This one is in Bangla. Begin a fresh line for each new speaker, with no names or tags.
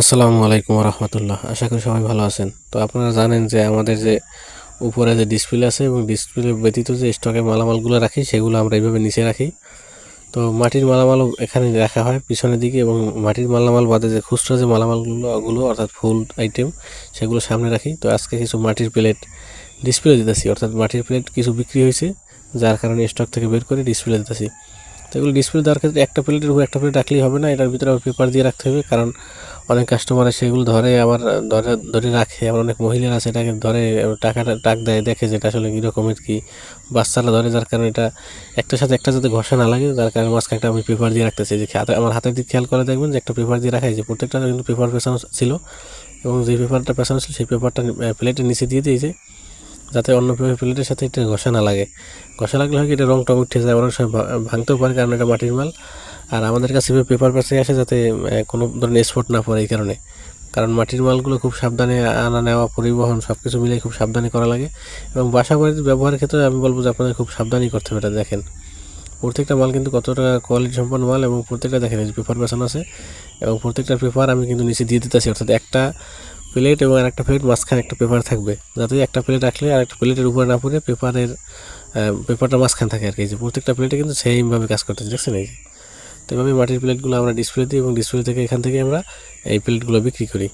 আসসালামু আলাইকুম রহমতুল্লাহ। আশা করি সবাই ভালো আছেন। তো আপনারা জানেন যে আমাদের যে উপরে যে ডিসপ্লে আছে এবং ডিসপ্লে ব্যতীত যে স্টকে মালামালগুলো রাখি, সেগুলো আমরা এইভাবে নিচে রাখি। তো মাটির মালামালও এখানে রাখা হয় পিছনের দিকে এবং মাটির মালামাল বাদে যে খুচরা যে মালামালগুলো, ওগুলো অর্থাৎ ফুল আইটেম সেগুলো সামনে রাখি। তো আজকে কিছু মাটির প্লেট ডিসপ্লে দিতেছি। অর্থাৎ মাটির প্লেট কিছু বিক্রি হয়েছে, যার কারণে স্টক থেকে বের করে ডিসপ্লে দিতেছি। তো এগুলো ডিসপ্লে দেওয়ার ক্ষেত্রে একটা প্লেটের উপর একটা প্লেট রাখলেই হবে না, এটার ভিতরে পেপার দিয়ে রাখতে হবে। কারণ অনেক কাস্টমার সেগুলো ধরে, আবার ধরে ধরে রাখে। আবার অনেক মহিলারা সেটাকে ধরে টাকাটা টাক দেয়, দেখে যেটা আসলে কীরকমের কী। বাচ্চারা ধরে, যার কারণে এটা একটার সাথে একটা যাতে ঘষা না লাগে, যার কারণে মাঝখানে একটা আমি পেপার দিয়ে রাখতেছি। যে আমার হাতের দিক খেয়াল করে দেখবেন যে একটা পেপার দিয়ে রাখা হয়েছে প্রত্যেকটা কিন্তু পেপার পেছানো ছিল। এবং যে পেপারটা পেছানো ছিল, সেই পেপারটা প্লেটের নিচে দিয়ে দিয়েছে যাতে অন্য প্লেটের সাথে এটা ঘষা না লাগে। ঘষা লাগলে হয় কি, এটা রং টং উঠে যায়, অনেক সময় ভাঙতেও পারে, কারণ এটা মাটির মাল। আর আমাদের কাছে পেপার পাশে আসে যাতে কোনো ধরনের স্পট না পড়ে এই কারণে। কারণ মাটির মালগুলো খুব সাবধানে আনা নেওয়া, পরিবহন সব কিছু মিলে খুব সাবধানে করা লাগে। এবং বাসা বাড়িতে ব্যবহারের ক্ষেত্রে আমি বলব যে আপনাদের খুব সাবধানই করতে হবে এটা দেখেন। প্রত্যেকটা মাল কিন্তু কতটা কোয়ালিটি সম্পন্ন মাল এবং প্রত্যেকটা দেখেন পেপার বেসানো আছে। এবং প্রত্যেকটা পেপার আমি কিন্তু নিচে দিয়ে দিতেছি, অর্থাৎ একটা প্লেট এবং আরেকটা প্লেট মাঝখানে একটা পেপার থাকবে। যাতে একটা প্লেট রাখলে আরেকটা প্লেটের উপরে না পড়ে পেপারের পেপারটা মাঝখানে থাকে আর কি। যে প্রত্যেকটা প্লেটে কিন্তু সেমভাবে কাজ করতেছে, দেখছেন এই যে? তো এভাবে মাটির প্লেটগুলো আমরা ডিসপ্লে দিই এবং ডিসপ্লে থেকে এখান থেকে আমরা এই প্লেটগুলো বিক্রি করি।